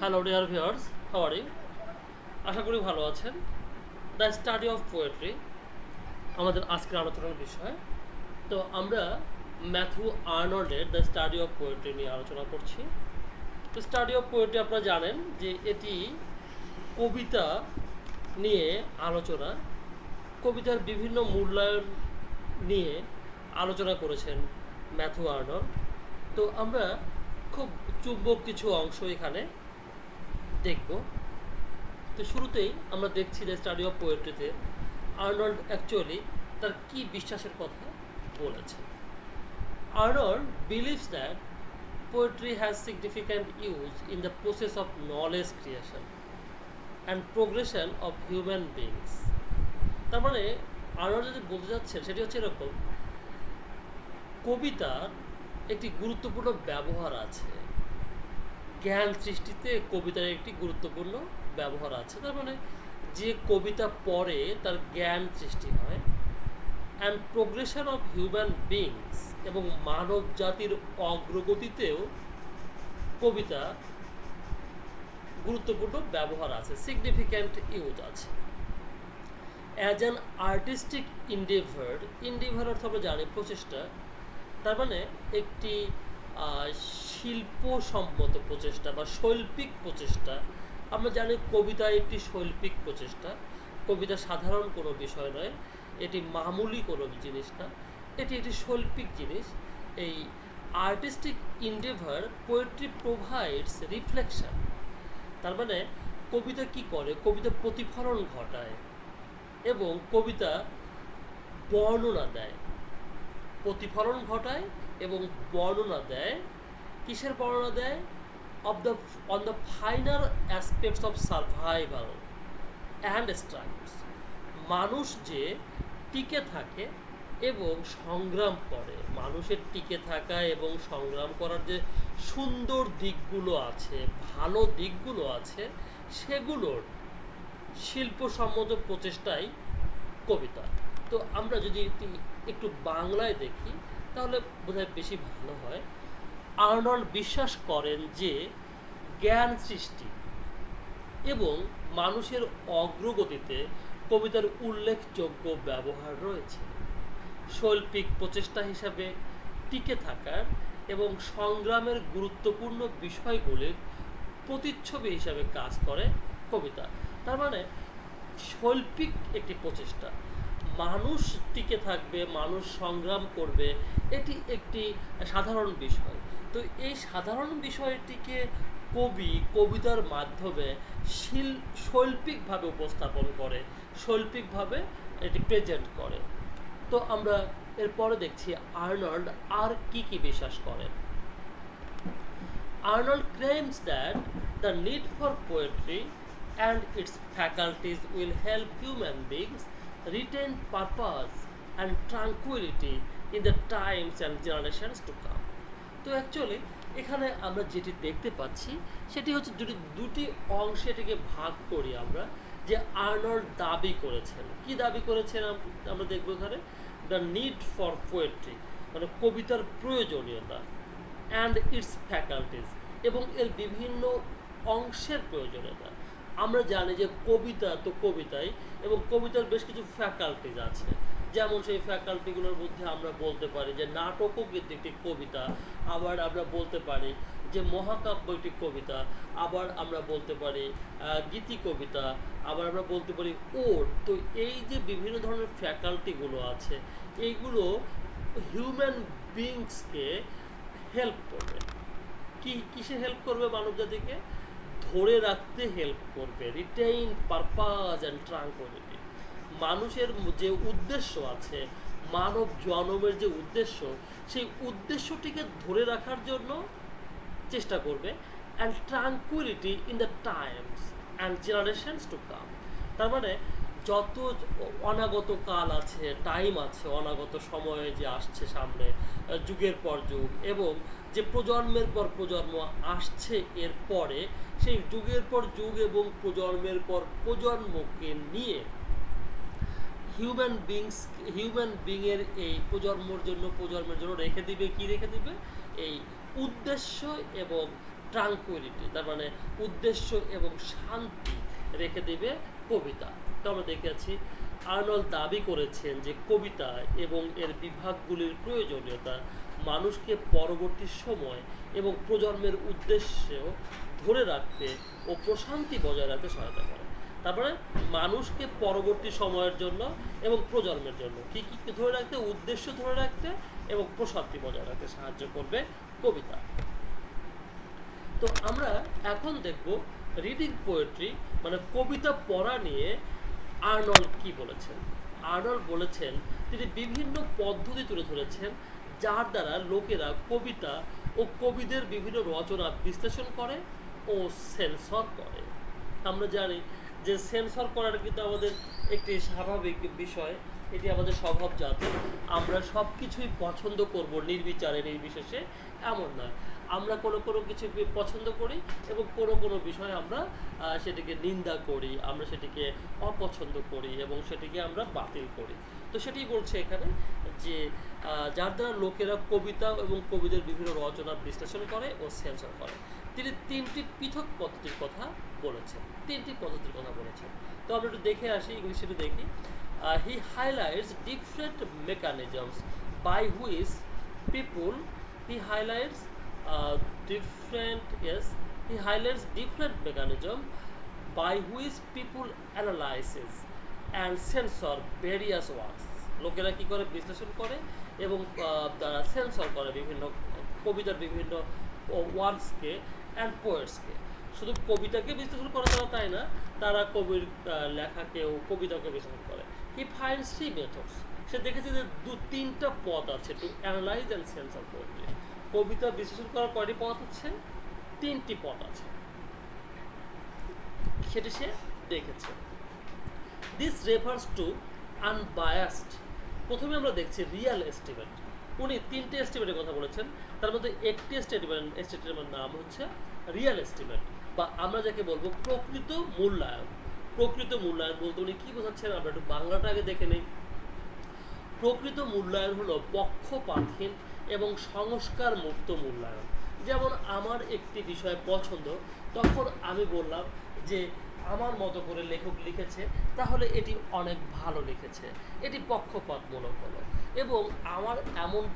Hello dear viewers how are you আশা করি ভালো আছেন। দ্য স্টাডি অফ পোয়েট্রি আমাদের আজকের আলোচনার বিষয়। তো আমরা ম্যাথু আর্নল্ডের দ্য স্টাডি অফ পোয়েট্রি নিয়ে আলোচনা করছি। তো স্টাডি অফ পোয়েট্রি আপনারা জানেন যে এটি কবিতা নিয়ে আলোচনা, কবিতার বিভিন্ন মূল্যায়ন নিয়ে আলোচনা করেছেন ম্যাথু আর্নল্ড তো আমরা খুব চুম্বক কিছু অংশ এখানে দেখব। তো শুরুতেই আমরা দেখছি যে স্টাডি অফ পোয়েট্রিতে আর্নল্ড অ্যাকচুয়ালি তার কি বিশ্বাসের কথা বলেছে Arnold believes that poetry has significant use in the process of knowledge creation and progression of human beings তার মানে আর্নল্ড যদি বলতে যাচ্ছেন সেটি হচ্ছে এরকম, কবিতার একটি গুরুত্বপূর্ণ ব্যবহার আছে। জ্ঞান সৃষ্টিতে কবিতার একটি গুরুত্বপূর্ণ ব্যবহার আছে। তার মানে যে কবিতা পড়ে তার জ্ঞান সৃষ্টি হয় and progression of human beings এবং মানব জাতির অগ্রগতিতেও কবিতা গুরুত্বপূর্ণ ব্যবহার আছে। সিগনিফিক্যান্ট ইউজ আছে। As an artistic endeavour endeavour অর্থ আমরা জানি প্রচেষ্টা, তার মানে একটি শিল্পসম্মত প্রচেষ্টা বা শৈল্পিক প্রচেষ্টা। আমরা জানি কবিতা একটি শৈল্পিক প্রচেষ্টা। কবিতা সাধারণ কোনো বিষয় নয়। এটি মামুলি কোনো জিনিস না। এটি একটি শৈল্পিক জিনিস। এই artistic endeavour poetry provides reflection তার মানে কবিতা কি করে? কবিতা প্রতিফলন ঘটায় এবং কবিতা বর্ণনা দেয়। প্রতিফলন ঘটায় এবং বর্ণনা দেয়, কিসের বর্ণনা দেয়? Of the on the final aspects of survival and struggles মানুষ যে টিকে থাকে এবং সংগ্রাম করে, মানুষের টিকে থাকা এবং সংগ্রাম করার যে সুন্দর দিকগুলো আছে, ভালো দিকগুলো আছে, সেগুলোর শিল্পসম্মত প্রচেষ্টাই কবিতা। তো আমরা যদি একটু বাংলায় দেখি তাহলে বোধহয় বেশি ভালো হয়। আর্নল্ড বিশ্বাস করেন যে, জ্ঞান সৃষ্টি এবং মানুষের অগ্রগতিতে কবিতার উল্লেখযোগ্য ব্যবহার রয়েছে। শৈল্পিক প্রচেষ্টা হিসাবে টিকে থাকার এবং সংগ্রামের গুরুত্বপূর্ণ বিষয়গুলির প্রতিচ্ছবি হিসাবে কাজ করে কবিতা। তার মানে শৈল্পিক একটি প্রচেষ্টা। মানুষ টিকে থাকবে, মানুষ সংগ্রাম করবে, এটি একটি সাধারণ বিষয়। তো এই সাধারণ বিষয়টিকে কবি কবিতার মাধ্যমে শিল শৈল্পিকভাবে উপস্থাপন করে, শৈল্পিকভাবে এটি প্রেজেন্ট করে। তো আমরা এরপরে দেখছি আর্নল্ড আর কি কি বিশ্বাস করেন। Arnold claims that the need for poetry and its faculties will help human beings retain purpose and tranquility in the times and generations to come. তো অ্যাকচুয়ালি এখানে আমরা যেটি দেখতে পাচ্ছি, সেটি হচ্ছে যদি দুটি অংশে ভাগ করি আমরা, যে আর্নল্ড দাবি করেছেন। কি দাবি করেছেন আমরা দেখব এখানে? দ্য নিড ফর পোয়েট্রি মানে কবিতার প্রয়োজনীয়তা অ্যান্ড ইটস ফ্যাকাল্টিজ এবং এর বিভিন্ন অংশের প্রয়োজনীয়তা। আমরা জানি যে কবিতা তো কবিতাই এবং কবিতার বেশ কিছু ফ্যাকাল্টিজ আছে। যেমন সেই ফ্যাকাল্টিগুলোর মধ্যে আমরা বলতে পারি যে নাটকও কিন্তু একটি কবিতা, আবার আমরা বলতে পারি যে মহাকাব্য একটি কবিতা, আবার আমরা বলতে পারি গীতি কবিতা, আবার আমরা বলতে পারি ওট তো এই যে বিভিন্ন ধরনের ফ্যাকাল্টিগুলো আছে, এইগুলো হিউম্যান বিংসকে হেল্প করবে। কি, কিসে হেল্প করবে মানব জাতিকে ধরে রাখতে হেল্প করবে রিটেইন পারপাস অ্যান্ড ট্রাঙ্কুইলিটি মানুষের যে উদ্দেশ্য আছে, মানব জনমের যে উদ্দেশ্য, সেই উদ্দেশ্যটিকে ধরে রাখার জন্য চেষ্টা করবে and tranquillity in the times and generations to come তার মানে যত অনাগত কাল আছে টাইম আছে, অনাগত সময়ে যে আসছে সামনে, যুগের পর যুগ, এবং যে প্রজন্মের পর প্রজন্ম আসছে এর পরে, সেই যুগের পর যুগ এবং প্রজন্মের পর প্রজন্মকে নিয়ে হিউম্যান বিংস হিউম্যান বিংয়ের এই প্রজন্মর জন্য, প্রজন্মের জন্য রেখে দিবে, কি রেখে দিবে? এই উদ্দেশ্য এবং ট্রাঙ্কুইলিটি তার মানে উদ্দেশ্য এবং শান্তি রেখে দেবে কবিতা। তো আমরা দেখেছি আর্নল দাবি করেছেন যে কবিতা এবং এর বিভাগগুলির প্রয়োজনীয়তা মানুষকে পরবর্তী সময় এবং প্রজন্মের উদ্দেশ্য ধরে রাখতে ও প্রশান্তি বজায় রাখতে সহায়তা করে। তারপরে মানুষকে পরবর্তী সময়ের জন্য এবং প্রজন্মের জন্য কি কি ধরে রাখতে, উদ্দেশ্য ধরে রাখতে এবং প্রশান্তি বজায় রাখতে সাহায্য করবে কবিতা। তো আমরা এখন দেখব রিডিং পোয়েট্রি মানে কবিতা পড়া নিয়ে আর্নল কি বলেছেন? আর্নল বলেছেন, তিনি বিভিন্ন পদ্ধতি তুলে ধরেছেন যার দ্বারা লোকেরা কবিতা ও কবিদের বিভিন্ন রচনা বিশ্লেষণ করে ও সেন্সর করে। আমরা জানি যে সেন্সর করাটা কিন্তু আমাদের একটি স্বাভাবিক বিষয়, এটি আমাদের স্বভাবজাত আমরা সব কিছুই পছন্দ করব নির্বিচারে, নির্বিশেষে, এমন নয়। আমরা কোনো কোনো কিছু পছন্দ করি এবং কোনো কোনো বিষয়ে আমরা সেটিকে নিন্দা করি, আমরা সেটিকে অপছন্দ করি এবং সেটিকে আমরা বাতিল করি। তো সেটি বলছে এখানে যে যার দ্বারা লোকেরা কবিতা এবং কবিদের বিভিন্ন রচনা বিশ্লেষণ করে ও সেন্সর করে। তিনি তিনটি পৃথক পদ্ধতির কথা বলেছেন। তিনটি পদ্ধতির কথা বলেছেন। তো আমরা একটু দেখে আসি ইংলিশে দেখি। He highlights different mechanisms by which people he highlights different, yes, he highlights different mechanism by which people analyzes and censor various works লোকেরা কি করে বিশ্লেষণ করে এবং তারা সেন্সর করে বিভিন্ন কবিতার বিভিন্ন ওয়ার্কসকে অ্যান্ড পোয়েটসকে শুধু কবিতাকে বিশ্লেষণ করে তারা তাই না, তারা কবির লেখাকেও কবিতাকে বিশ্লেষণ করে। হি ফাইন্ডস থ্রি মেথডস সে দেখেছে যে দু, তিনটা পথ আছে to analyse and censor poetry কবিতা বিশ্লেষণ করার কয়টি পথ আছে? তিনটি পথ আছে। সেটি সে দেখেছে। দিস রেফার্স টু আনবায়াসড প্রথমে আমরা দেখছি রিয়াল এস্টিমেট উনি তিনটে এস্টিমেটের কথা বলেছেন। তার মধ্যে একটি স্টেটমেন্ট এস্টিমেটের নাম হচ্ছে রিয়াল এস্টিমেট বা আমরা যাকে বলব প্রকৃত মূল্যায়ন। প্রকৃত মূল্যায়ন বলতে উনি কী বোঝাচ্ছেন? আমরা একটু বাংলাটা আগে দেখে নেই। প্রকৃত মূল্যায়ন হলো পক্ষপাতহীন এবং সংস্কার মুক্ত মূল্যায়ন। যেমন আমার একটি বিষয় পছন্দ, তখন আমি বললাম যে আমার মতো করে লেখক লিখেছে, তাহলে এটি অনেক ভালো লিখেছে। এটি পক্ষপাতমূলক হলো। এবং আমার এমন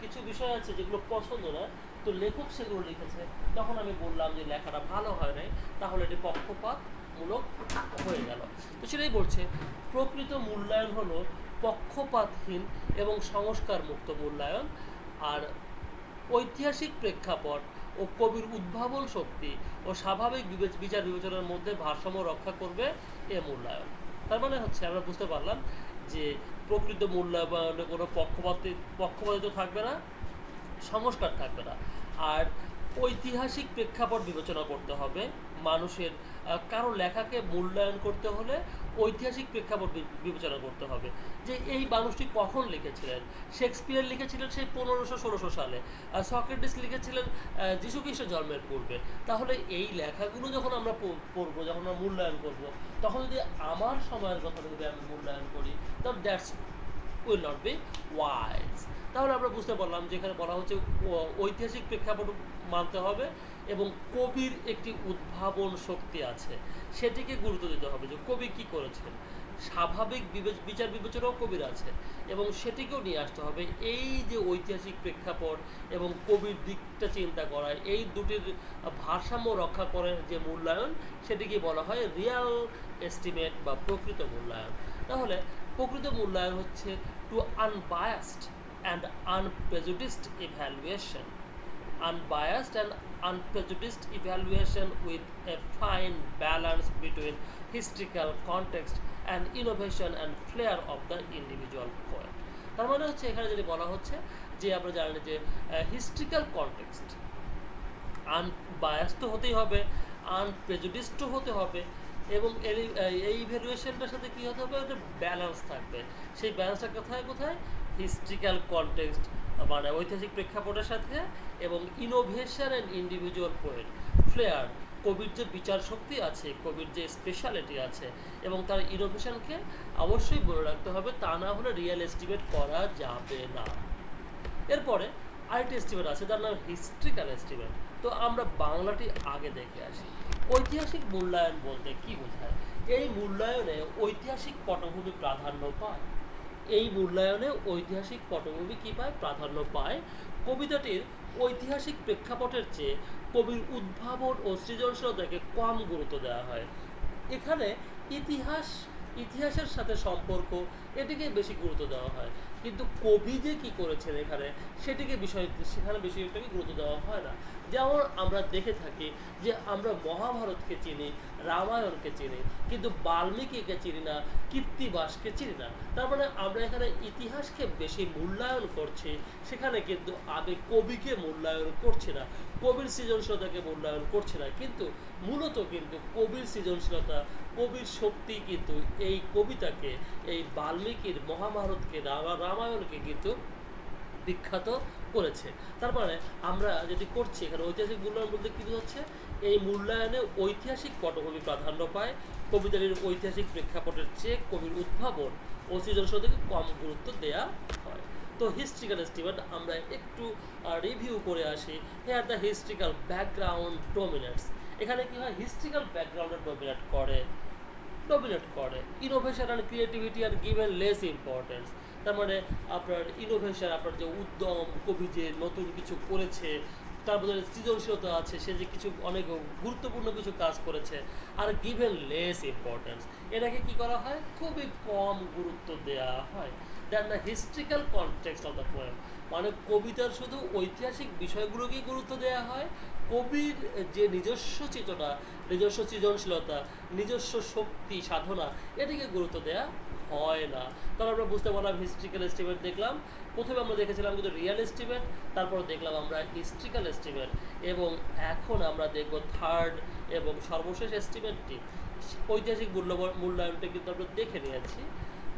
কিছু বিষয় আছে যেগুলো পছন্দ না, তো লেখক সেগুলো লিখেছে। তখন আমি বললাম যে লেখাটা ভালো হয় নাই, তাহলে এটি পক্ষপাতমূলক হয়ে গেল। তো সেটাই বলছে, প্রকৃত মূল্যায়ন হলো পক্ষপাতহীন এবং সংস্কার মুক্ত মূল্যায়ন, আর ঐতিহাসিক প্রেক্ষাপট ও কবির উদ্ভাবন শক্তি ও স্বাভাবিক বিচার বিবেচনার মধ্যে ভারসাম্য রক্ষা করবে এ মূল্যায়ন। তার মানে হচ্ছে, আমরা বুঝতে পারলাম যে প্রকৃত মূল্যায়নে কোনো পক্ষপাতি পক্ষপাতিত থাকবে না, সংস্কার থাকবে না। আর ঐতিহাসিক প্রেক্ষাপট বিবেচনা করতে হবে, মানুষের কারও লেখাকে মূল্যায়ন করতে হলে ঐতিহাসিক প্রেক্ষাপট বিবেচনা করতে হবে। যে এই মানুষটি কখন লিখেছিলেন? শেক্সপিয়ার লিখেছিলেন সেই পনেরোশো ষোলোশো সালে। আর লিখেছিলেন যীশু খ্রিস্টের জন্মের পূর্বে। তাহলে এই লেখাগুলো যখন আমরা পড়ব, যখন আমরা মূল্যায়ন করব, তখন যদি আমার সময়ের কথা যদি আমি মূল্যায়ন করি তখন that's will not be wise তাহলে আমরা বুঝতে পারলাম যে এখানে বলা হচ্ছে ঐতিহাসিক প্রেক্ষাপট মানতে হবে। এবং কবির একটি উদ্ভাবন শক্তি আছে, সেটিকে গুরুত্ব দিতে হবে যে কবি কি করেছেন। স্বাভাবিক বিচার বিবেচনাও কবির আছে এবং সেটিকেও নিয়ে আসতে হবে। এই যে ঐতিহাসিক প্রেক্ষাপট এবং কবির দিকটা চিন্তা করা, এই দুটির ভারসাম্য রক্ষা করে যে মূল্যায়ন, সেটিকে বলা হয় রিয়াল এস্টিমেট বা প্রকৃত মূল্যায়ন। তাহলে প্রকৃত মূল্যায়ন হচ্ছে to unbiased and unprejudiced evaluation unbiased and unprejudiced evaluation with a fine balance between historical context and innovation and flair of the individual poet. তার মানে হচ্ছে, এখানে যেটি বলা হচ্ছে যে আমরা জানি যে হিস্ট্রিক্যাল কনটেক্সট আনবায়াস তো হতেই হবে আনপ্রেজুডিসড হতে হবে এবং এই ইভ্যালুয়েশনটার সাথে কী হতে হবে? একটা ব্যালেন্স থাকবে। সেই ব্যালেন্সটা কোথায়? কোথায়? হিস্ট্রিক্যাল কনটেক্সট মানে ঐতিহাসিক প্রেক্ষাপটের সাথে এবং innovation and individual point flair কবির যে বিচার শক্তি আছে কবির যে স্পেশালিটি আছে, এবং তার ইনোভেশনকে অবশ্যই বলে রাখতে হবে, তা না হলে রিয়েল এস্টিমেট করা যাবে না। এরপরে আরেকটি এস্টিমেট আছে তার নাম হিস্ট্রিক্যাল এস্টিমেট তো আমরা বাংলাটি আগে দেখে আসি। ঐতিহাসিক মূল্যায়ন বলতে কি বোঝায়? এই মূল্যায়নে ঐতিহাসিক পটভূমি প্রাধান্য পায়। এই মূল্যায়নে ঐতিহাসিক পটভূমি কী পায়? প্রাধান্য পায় কবিতাটির ঐতিহাসিক প্রেক্ষাপটের চেয়ে কবির উদ্ভাবন ও সৃজনশীলতাকে কম গুরুত্ব দেওয়া হয়। এখানে ইতিহাস, ইতিহাসের সাথে সম্পর্ক এটিকে বেশি গুরুত্ব দেওয়া হয়। কিন্তু কবি যে কি করেছেন এখানে, সেটিকে বিষয়, সেখানে বিষয়টাকে গুরুত্ব দেওয়া হয় না। যেমন আমরা দেখে থাকি যে আমরা মহাভারতকে চিনি, রামায়ণকে চিনি, কিন্তু বাল্মীকিকে চিনি না, কীর্তিবাসকে চিনি না। তার মানে আমরা এখানে ইতিহাসকে বেশি মূল্যায়ন করছি, সেখানে কিন্তু আমি কবিকে মূল্যায়ন করছি না, কবির সৃজনশীলতাকে মূল্যায়ন করছি না। কিন্তু মূলত কিন্তু কবির সৃজনশীলতা, কবির শক্তি কিন্তু এই কবিতাকে, এই বাল্মীকির মহাভারতকে রামায়ণকে কিন্তু বিখ্যাত করেছে। তার মানে আমরা যেটি করছি, এখানে ঐতিহাসিক মূল্যায়ন বলতে কী বোঝাচ্ছে? এই মূল্যায়নে ঐতিহাসিক পটভূমি প্রাধান্য পায়। কবিতাটির ঐতিহাসিক প্রেক্ষাপটের চেয়ে কবির উদ্ভাবন ও সৃজনশীলতাকে কম গুরুত্ব দেয়া হয়। তো হিস্ট্রিক্যাল এস্টিমেট আমরা একটু রিভিউ করে আসি। Here the historical background dominates এখানে কি হয়? হিস্ট্রিক্যাল ব্যাকগ্রাউন্ডে ডোমিনেট করে। ডমিনেট করে। Innovation and creativity are given less importance তার মানে আপনার ইনোভেশন আপনার যে উদ্যম কবি যে নতুন কিছু করেছে, তার মধ্যে সৃজনশীলতা আছে, সে যে কিছু অনেক গুরুত্বপূর্ণ কিছু কাজ করেছে আর গিভেন লেস ইম্পর্টেন্স এটাকে কি করা হয়? খুবই কম গুরুত্ব দেওয়া হয়। Then the historical context of the poem মানে কবিতার শুধু ঐতিহাসিক বিষয়গুলোকেই গুরুত্ব দেওয়া হয়, কবির যে নিজস্ব চেতনা, নিজস্ব সৃজনশীলতা, নিজস্ব শক্তি, সাধনা, এটিকে গুরুত্ব দেওয়া হয় না। কারণ আমরা বুঝতে পারলাম হিস্ট্রিক্যাল এস্টিমেট দেখলাম, প্রথমে আমরা দেখেছিলাম কিন্তু রিয়েল এস্টিমেট তারপর দেখলাম আমরা হিস্ট্রিক্যাল এস্টিমেট এবং এখন আমরা দেখব থার্ড এবং সর্বশেষ এস্টিমেটটি ঐতিহাসিক মূল্য মূল্যায়নটা কিন্তু আমরা দেখে নিয়েছি।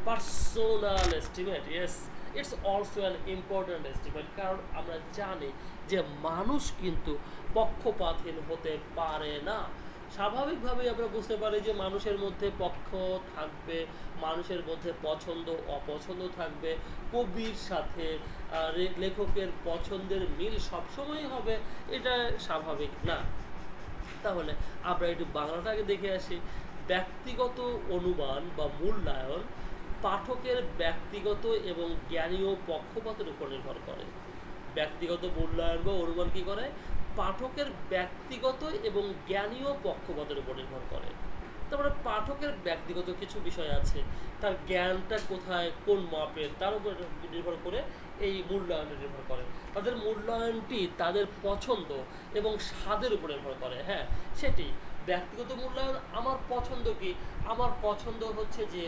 Personal estimate yes it's also an important estimate কারণ আমরা জানি যে মানুষ কিন্তু পক্ষপাতহীন হতে পারে না। স্বাভাবিকভাবেই আমরা বুঝতে পারি যে মানুষের মধ্যে পক্ষ থাকবে, মানুষের মধ্যে পছন্দ, অপছন্দ থাকবে, কবির সাথে লেখকের পছন্দের মিল সবসময় হবে, এটা স্বাভাবিক না। তাহলে আমরা একটু বাংলাটাকে দেখে আসি। ব্যক্তিগত অনুমান বা মূল্যায়ন পাঠকের ব্যক্তিগত এবং জ্ঞানীয় পক্ষপাতের উপর নির্ভর করে। ব্যক্তিগত মূল্যায়ন বা অনুমান কি করে? পাঠকের ব্যক্তিগত এবং জ্ঞানীয় পক্ষপাতের উপর নির্ভর করে। তারপরে পাঠকের ব্যক্তিগত কিছু বিষয় আছে। তার জ্ঞানটা কোথায়, কোন মাপের, তার উপর নির্ভর করে এই মূল্যায়নে নির্ভর করে। তাদের মূল্যায়নটি তাদের পছন্দ এবং স্বাদের উপর নির্ভর করে হ্যাঁ সেটি। ব্যক্তিগত মূল্যায়ন আমার পছন্দ কি? আমার পছন্দ হচ্ছে যে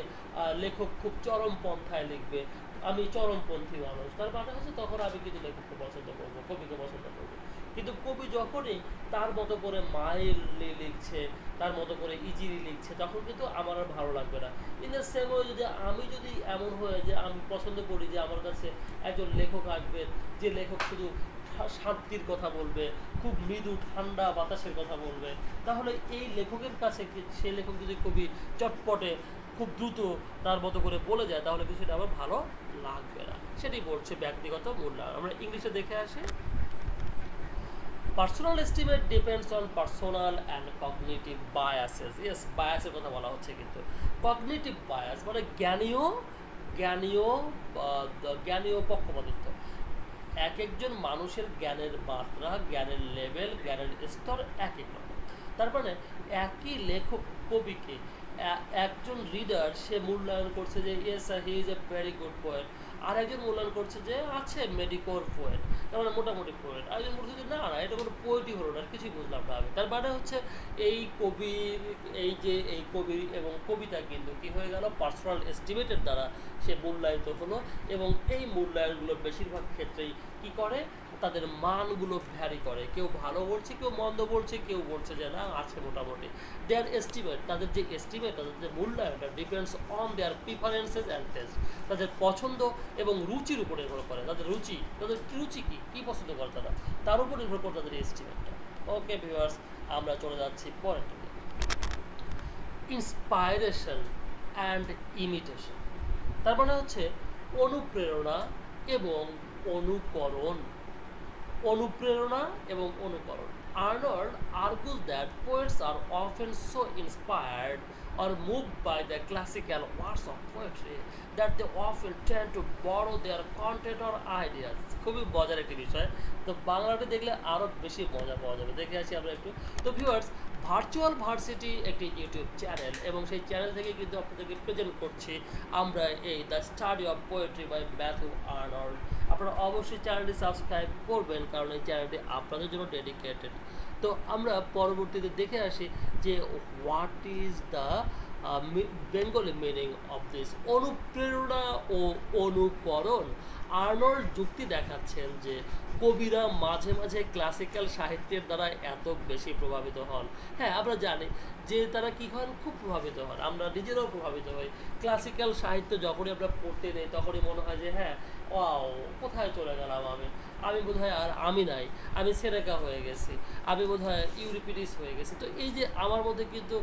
লেখক খুব চরম পন্থায় লিখবে। আমি চরমপন্থী মানুষ। তার মানে হচ্ছে তখন আমি কিন্তু লেখককে পছন্দ করব, কবিকে পছন্দ করব। কিন্তু কবি যখনই তার মতো করে মাইললি লিখছে, তার মতো করে ইজিলি লিখছে, তখন কিন্তু আমার আর ভালো লাগবে না। ইন দ্য সেম ওয়ে যদি আমি যদি এমন হয়ে যে, আমি পছন্দ করি যে, আমার কাছে একজন লেখক আসবেন যে লেখক শুধু শান্তির কথা বলবে, খুব মৃদু ঠান্ডা বাতাসের কথা বলবে। তাহলে এই লেখকের কাছে সে লেখক যদি খুবই চটপটে, খুব দ্রুত তার মতো করে বলে যায়, তাহলে কিন্তু সেটা আমার ভালো লাগবে না। সেটাই বলছে ব্যক্তিগত মূল্যায়ন। আমরা ইংলিশে দেখে আসি। Personal estimate depends on personal and cognitive biases yes বায়াসের কথা বলা হচ্ছে কিন্তু। কগনিটিভ বায়াস মানে জ্ঞানীয় জ্ঞানীয় জ্ঞানীয় পক্ষপাতিত্ব এক একজন মানুষের জ্ঞানের মাত্রা, জ্ঞানের লেভেল জ্ঞানের স্তর এক এক রকম। তার মানে একই লেখক, কবিকে একজন রিডার সে মূল্যায়ন করছে যে yes he is a very good poet আর একজন মূল্যায়ন করছে যে, আছে মেডিকোর পোয়েট তার মানে মোটামুটি পোয়েট আর একজন বলছে যে, না না, এটা কোনো পোয়েটই হলো না, কিছুই বুঝলাম না আমি। তার মানে হচ্ছে এই কবির, এই যে, এই কবি এবং কবিতা কিন্তু কি হয়ে গেল? পার্সোনাল এস্টিমেটের দ্বারা সে মূল্যায়িত হলো এবং এই মূল্যায়নগুলো বেশিরভাগ ক্ষেত্রেই কি করে? তাদের মানগুলো ভ্যারি করে। কেউ ভালো বলছে, কেউ মন্দ বলছে, কেউ বলছে যে না, আছে মোটামুটি। দেয়ার এস্টিমেট তাদের যে এস্টিমেট তাদের যে মূল্যায়নটা depends on their preferences and taste তাদের পছন্দ এবং রুচির উপর নির্ভর করে। তাদের রুচি তাদের রুচি কী? কী পছন্দ করে তারা? তার উপর নির্ভর করে তাদের এস্টিমেটটা ওকে ভিউয়ার্স আমরা চলে যাচ্ছি পরের দিকে ইন্সপাইরেশন অ্যান্ড ইমিটেশন তার মানে হচ্ছে অনুপ্রেরণা এবং অনুকরণ। অনুপ্রেরণা এবং অনুকরণ। Arnold argues that poets are often so inspired or move by the classical words of poetry that they often tend to borrow their content or ideas. খুবই মজার একটি বিষয়। তো বাংলাটা দেখলে আরও বেশি মজা পাওয়া যাবে। দেখে আসি আমরা একটু। তো ভিউয়ার্স ভার্চুয়াল ভার্সিটি একটি ইউটিউব চ্যানেল এবং সেই চ্যানেল থেকে কিন্তু আপনাদেরকে প্রেজেন্ট করছি আমরা এই the study of poetry by Matthew Arnold আপনারা অবশ্যই চ্যানেলটি সাবস্ক্রাইব করবেন কারণ এই চ্যানেলটি আপনাদের জন্য ডেডিকেটেড তো আমরা পরবর্তীতে দেখে আসি যে what is the Bengali meaning of this অনুপ্রেরণা ও অনুকরণ আর্নল্ড যুক্তি দেখাচ্ছেন যে কবিরা মাঝে মাঝে ক্লাসিক্যাল সাহিত্যের দ্বারা এত বেশি প্রভাবিত হন। হ্যাঁ আমরা জানি যে তারা কী হন? খুব প্রভাবিত হন। আমরা নিজেরাও প্রভাবিত হই। ক্লাসিক্যাল সাহিত্য যখনই আমরা পড়তে নেই, তখনই মনে হয় যে হ্যাঁ ওয়াও, কোথায় চলে গেলাম আমি? আমি বোধহয় আর আমি নাই, আমি সেরেকা হয়ে গেছি, আমি বোধ হয় ইউরিপিডিস হয়ে গেছি। তো এই যে আমার মধ্যে কিন্তু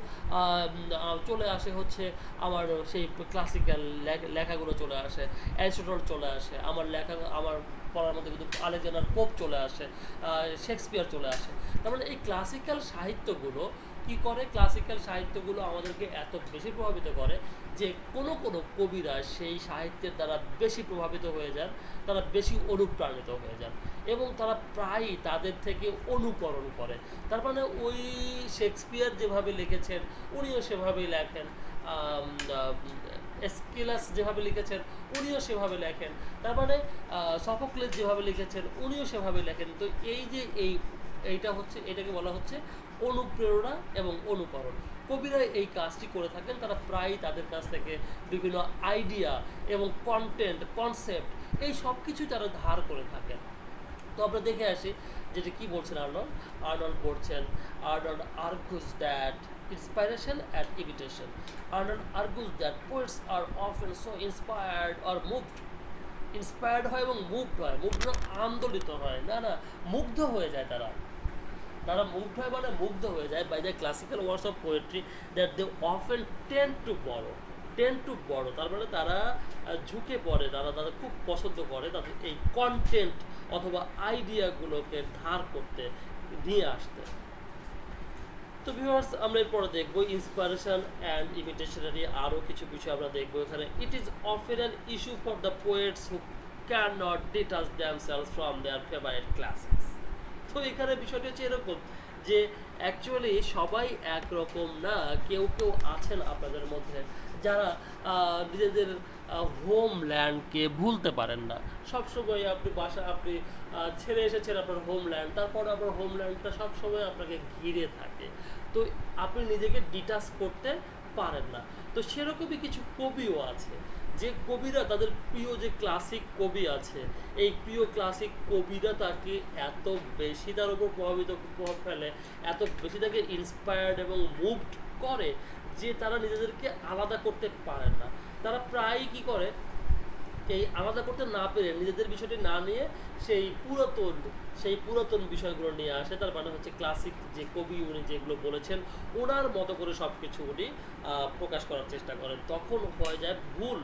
চলে আসে হচ্ছে আমার সেই ক্লাসিক্যাল লেখাগুলো চলে আসে অ্যারিস্টটল চলে আসে, আমার লেখা, আমার পড়ার মধ্যে কিন্তু আলেকজান্ডার পোপ চলে আসে শেক্সপিয়ার চলে আসে। তার মানে এই ক্লাসিক্যাল সাহিত্যগুলো কি করে? ক্লাসিক্যাল সাহিত্যগুলো আমাদেরকে এত বেশি প্রভাবিত করে যে কোনো কোনো কবিরা সেই সাহিত্যের দ্বারা বেশি প্রভাবিত হয়ে যান, তারা বেশি অনুপ্রাণিত হয়ে যান এবং তারা প্রায়ই তাদের থেকে অনুকরণ করে। তার মানে ওই শেক্সপিয়ার যেভাবে লিখেছেন, উনিও সেভাবেই লেখেন এসকিলাস যেভাবে লিখেছেন, উনিও সেভাবে লেখেন। তার মানে সফোক্লেস যেভাবে লিখেছেন, উনিও সেভাবে লেখেন। তো এই যে এই, এইটা হচ্ছে, এটাকে বলা হচ্ছে অনুপ্রেরণা এবং অনুকরণ। কবিরা এই কাজটি করে থাকেন। তারা প্রায়ই তাদের কাছ থেকে বিভিন্ন আইডিয়া এবং কন্টেন্ট কনসেপ্ট এই সব কিছুই তারা ধার করে থাকেন। তো আমরা দেখে আসি যেটা কি বলছেন আর্নল্ড? আর্নল্ড বলছেন, Arnold argues that inspiration and imitation. Arnold argues that poets are often so inspired or moved inspired হয় এবং মুভড হয়। মুগ্ধ আন্দোলিত হয়। না না, মুগ্ধ হয়ে যায় তারা। তারা মুগ্ধ হয় মানে মুগ্ধ হয়ে যায়। By the classical words of poetry that they often tend to borrow tend to borrow তার মানে তারা ঝুঁকে পড়ে, তারা তারা খুব পছন্দ করে তাদের এই কন্টেন্ট অথবা আইডিয়াগুলোকে ধার করতে, নিয়ে আসতে। তো ভিউয়ার্স আমরা এরপরে দেখব ইন্সপিরেশন অ্যান্ড ইমিটেশনারি আরও কিছু বিষয় আমরা দেখব এখানে। It is often an issue for the poets who can not detach themselves from their favourite classics তো এখানে বিষয়টি হচ্ছে এরকম যে অ্যাকচুয়ালি সবাই একরকম না, কেউ কেউ আছেন আপনাদের মধ্যে যারা নিজেদের হোম ল্যান্ডকে ভুলতে পারেন না। সবসময় আপনি বাসা, আপনি ছেড়ে এসেছেন আপনার হোমল্যান্ড তারপর আপনার হোম হোমল্যান্ডটা সবসময় আপনাকে ঘিরে থাকে। তো আপনি নিজেকে ডিটাচ করতে পারেন না। তো সেরকমই কিছু কবিও আছে। যে কবিরা, তাদের প্রিয় যে ক্লাসিক কবি আছে, এই প্রিয় ক্লাসিক কবিরা তাকে এত বেশি তার উপর প্রভাবিত, প্রভাব ফেলে, এত বেশি তাকে ইন্সপায়ার্ড এবং মুভড করে যে তারা নিজেদেরকে আলাদা করতে পারেন না। তারা প্রায়ই কি করে এই আলাদা করতে না পেরে নিজেদের বিষয়টি না নিয়ে সেই পুরাতন সেই পুরাতন বিষয়গুলো নিয়ে আসে। তার মানে হচ্ছে ক্লাসিক যে কবি উনি যেগুলো বলেছেন ওনার মতো করে সব কিছু উনি প্রকাশ করার চেষ্টা করেন। তখন হয়ে যায় ভুল।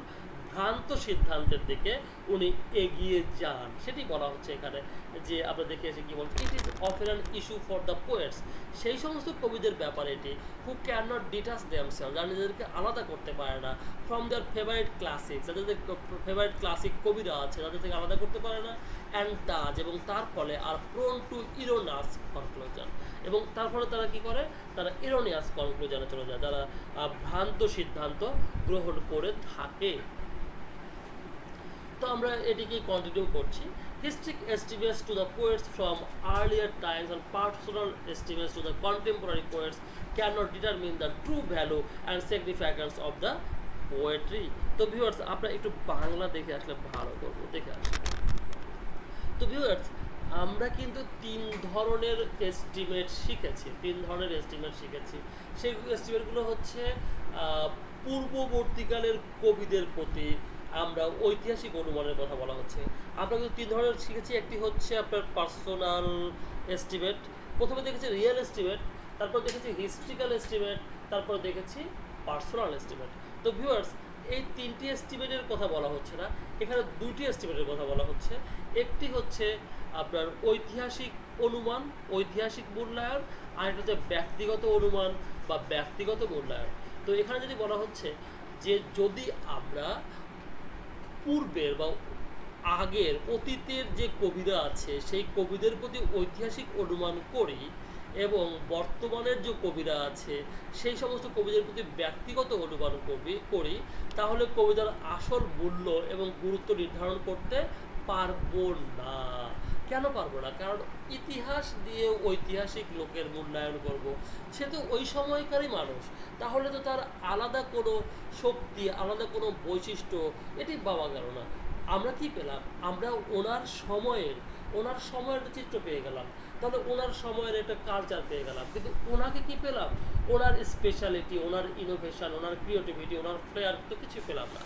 ভ্রান্ত সিদ্ধান্তের দিকে উনি এগিয়ে যান। সেটি বলা হচ্ছে এখানে যে আমরা দেখে এসে কি বলছে it is often an issue for the poets সেই সমস্ত কবিদের ব্যাপারে এটি who can not detach themselves যারা নিজেদেরকে আলাদা করতে পারে না ফ্রম দেয়ার ফেভারিট ক্লাসিক যাদের ফেভারিট ক্লাসিক কবিরা আছে, তাদের থেকে আলাদা করতে পারে না অ্যান্ড টাচ এবং তার ফলে আর প্রোন টু ইরোনাস কনক্লুশন এবং তার ফলে তারা কি করে? তারা ইরোনিয়াস কনক্লুশনে চলে যায় তারা ভ্রান্ত সিদ্ধান্ত গ্রহণ করে থাকে। আমরা এটিকে কন্টিনিউ করছি। Historic estimates to the poets from earlier times and personal estimates to the contemporary poets can not determine the true value and significance of the poetry তো ভিউয়ার্স আমরা একটু বাংলা দেখে আসলে ভালো করব। দেখে আসলে তো ভিউয়ার্স আমরা কিন্তু তিন ধরনের এস্টিমেট শিখেছি। তিন ধরনের এস্টিমেট শিখেছি। সেই এস্টিমেটগুলো হচ্ছে পূর্ববর্তীকালের কবিদের প্রতি আমরা ঐতিহাসিক অনুমানের কথা বলা হচ্ছে। আমরা কিন্তু তিন ধরনের শিখেছি। একটি হচ্ছে আপনার পার্সোনাল এস্টিমেট প্রথমে দেখেছি রিয়েল এস্টিমেট তারপর দেখেছি হিস্ট্রিক্যাল এস্টিমেট তারপর দেখেছি পার্সোনাল এস্টিমেট তো ভিউয়ার্স এই তিনটি এস্টিমেটের কথা বলা হচ্ছে না। এখানে দুইটি এস্টিমেটের কথা বলা হচ্ছে। একটি হচ্ছে আপনার ঐতিহাসিক অনুমান, ঐতিহাসিক মূল্যায়ন, আর একটা হচ্ছে ব্যক্তিগত অনুমান বা ব্যক্তিগত মূল্যায়ন। তো এখানে যদি বলা হচ্ছে যে যদি আমরা পূর্বের বা আগের অতীতের যে কবিরা আছে, সেই কবিদের প্রতি ঐতিহাসিক অনুমান করি এবং বর্তমানের যে কবিরা আছে, সেই সমস্ত কবিদের প্রতি ব্যক্তিগত অনুমান কবি, করি, তাহলে কবিতার আসল মূল্য এবং গুরুত্ব নির্ধারণ করতে পারব না। কেন পারব না? কারণ ইতিহাস দিয়ে ঐতিহাসিক লোকের মূল্যায়ন করব। সে তো ওই সময়কারই মানুষ। তাহলে তো তার আলাদা কোনো শক্তি, আলাদা কোনো বৈশিষ্ট্য এটি পাওয়া গেল না। আমরা কি পেলাম? আমরা ওনার সময়ের ওনার সময়ের চিত্র পেয়ে গেলাম। তাহলে ওনার সময়ের একটা কালচার পেয়ে গেলাম। কিন্তু ওনাকে কি পেলাম? ওনার স্পেশালিটি ওনার ইনোভেশন ওনার ক্রিয়েটিভিটি ওনার ফ্লেয়ার তো কিছু পেলাম না।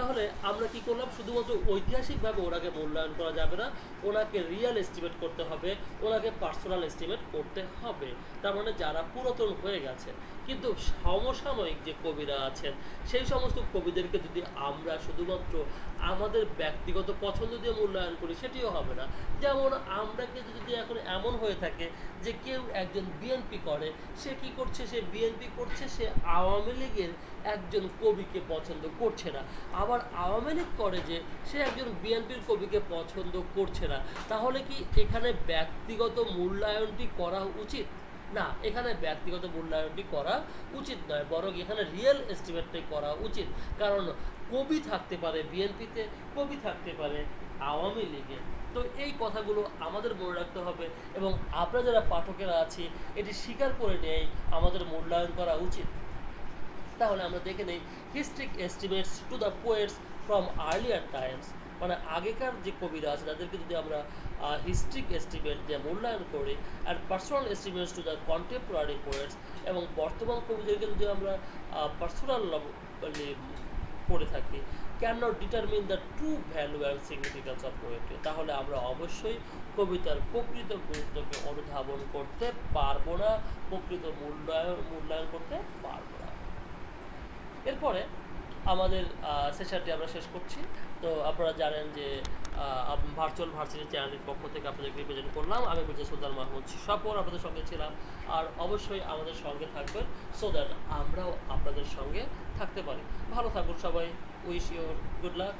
তাহলে আমরা কি করলাম? শুধুমাত্র ঐতিহাসিকভাবে ওনাকে মূল্যায়ন করা যাবে না, ওনাকে রিয়েল এস্টিমেট করতে হবে, ওনাকে পার্সোনাল এস্টিমেট করতে হবে। তার মানে যারা পুরাতন হয়ে গেছে কিন্তু সমসাময়িক যে কবিরা আছেন, সেই সমস্ত কবিদেরকে যদি আমরা শুধুমাত্র আমাদের ব্যক্তিগত পছন্দ দিয়ে মূল্যায়ন করি, সেটিও হবে না। যেমন আমরা কিন্তু যদি এখন এমন হয়ে থাকে যে কেউ একজন বিএনপি করে, সে কি করছে? সে বিএনপি করছে, সে আওয়ামী লীগের একজন কবিকে পছন্দ করছে না। আবার আওয়ামী লীগ করে যে সে একজন বিএনপির কবিকে পছন্দ করছে না। তাহলে কি এখানে ব্যক্তিগত মূল্যায়নটি করা উচিত? না, এখানে ব্যক্তিগত মূল্যায়নটি করা উচিত নয়, বরং এখানে রিয়েল এস্টিমেটটাই করা উচিত। কারণ কবি থাকতে পারে বিএনপিতে, কবি থাকতে পারে আওয়ামী লীগে। তো এই কথাগুলো আমাদের মনে রাখতে হবে এবং আমরা যারা পাঠকেরা আছি, এটি স্বীকার করে নিয়েই আমাদের মূল্যায়ন করা উচিত। তাহলে আমরা দেখে নেই historic estimates to the poets from earlier times মানে আগেকার যে কবিরা আছে, তাদেরকে যদি আমরা হিস্ট্রিক এস্টিমেট দিয়ে মূল্যায়ন করি আর personal estimates to the contemporary poets এবং বর্তমান কবিদেরকে যদি আমরা পার্সোনাল করে থাকি can not determine the true value and significance of poetry তাহলে আমরা অবশ্যই কবিতার প্রকৃত গুরুত্বকে অনুধাবন করতে পারব না, প্রকৃত মূল্যায়ন মূল্যায়ন করতে পারব না। এরপরে আমাদের সেশনটি আমরা শেষ করছি। তো আপনারা জানেন যে ভার্চুয়াল ভার্সিটি চ্যানেলের পক্ষ থেকে আপনাদের রিপ্রেজেন্ট করলাম। আমি বলছি সুলতান মাহমুদ সফর আপনাদের সঙ্গে ছিলাম। আর অবশ্যই আমাদের সঙ্গে থাকবেন সো দ্যাট আমরাও আপনাদের সঙ্গে থাকতে পারি। ভালো থাকুন সবাই। Wish your good luck